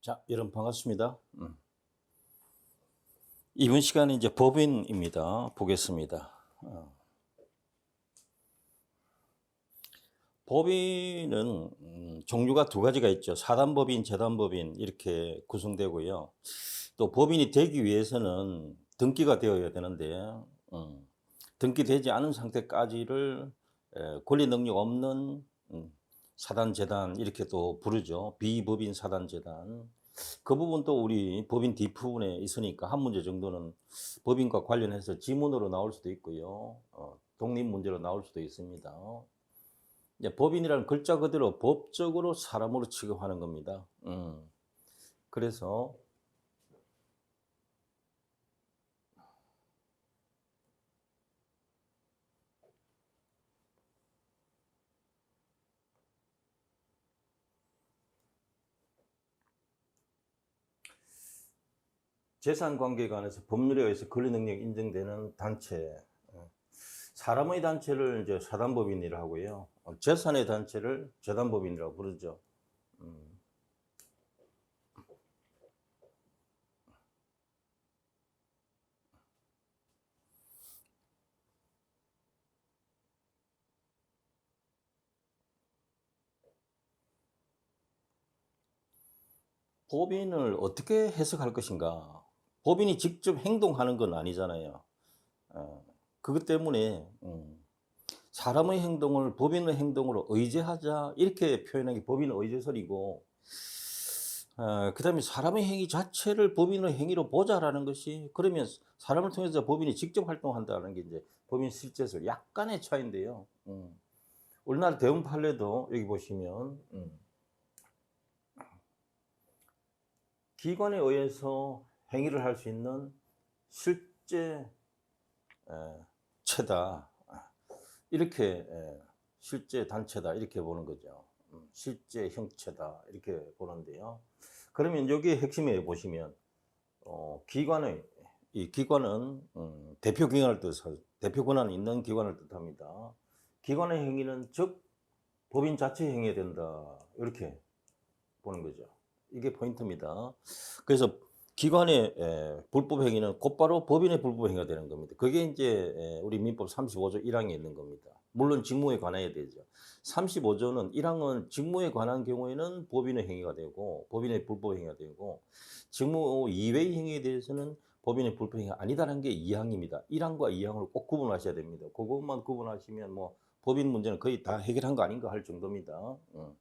자, 여러분 반갑습니다. 음. 이번 시간은 이제 법인입니다. 보겠습니다. 어. 법인은 음, 종류가 두 가지가 있죠. 사단법인, 재단법인 이렇게 구성되고요. 또 법인이 되기 위해서는 등기가 되어야 되는데 음, 등기되지 않은 상태까지를 에, 권리 능력 없는 음, 사단 재단 이렇게 또 부르죠. 비법인 사단 재단. 그 부분도 우리 법인 뒷부분에 있으니까 한 문제 정도는 법인과 관련해서 지문으로 나올 수도 있고요. 어, 독립 문제로 나올 수도 있습니다. 이제 법인이라는 글자 그대로 법적으로 사람으로 취급하는 겁니다. 음. 그래서 재산 관계에 관해서 법률에 의해서 권리 능력이 인정되는 단체, 어, 사람의 단체를 이제 사단법인이라고 하고요. 어, 재산의 단체를 재단법인이라고 부르죠. 음. 법인을 어떻게 해석할 것인가? 법인이 직접 행동하는 건 아니잖아요. 어, 그것 때문에 음, 사람의 행동을 법인의 행동으로 의제하자 이렇게 표현하기 법인의 의제설이고 어, 그 다음에 사람의 행위 자체를 법인의 행위로 보자라는 것이 그러면 사람을 통해서 법인이 직접 활동한다는 게 이제 법인 실제설 약간의 차이인데요. 음. 우리나라 대형 판례도 여기 보시면 음. 기관에 의해서 행위를 할 수 있는 실제 에, 체다 이렇게 에, 실제 단체다 이렇게 보는 거죠. 음, 실제 형체다 이렇게 보는데요. 그러면 여기 핵심에 보시면 어, 기관의 이 기관은 음, 대표 기관을 뜻하 대표 권한이 있는 기관을 뜻합니다. 기관의 행위는 즉 법인 자체 행위에 된다 이렇게 보는 거죠. 이게 포인트입니다. 그래서 기관의 에, 불법 행위는 곧바로 법인의 불법 행위가 되는 겁니다. 그게 이제 에, 우리 민법 35조 1항에 있는 겁니다. 물론 직무에 관해야 되죠. 35조는 1항은 직무에 관한 경우에는 법인의 행위가 되고 법인의 불법 행위가 되고 직무 이외의 행위에 대해서는 법인의 불법 행위가 아니다라는 게 2항입니다. 1항과 2항을 꼭 구분하셔야 됩니다. 그것만 구분하시면 뭐 법인 문제는 거의 다 해결한 거 아닌가 할 정도입니다. 음.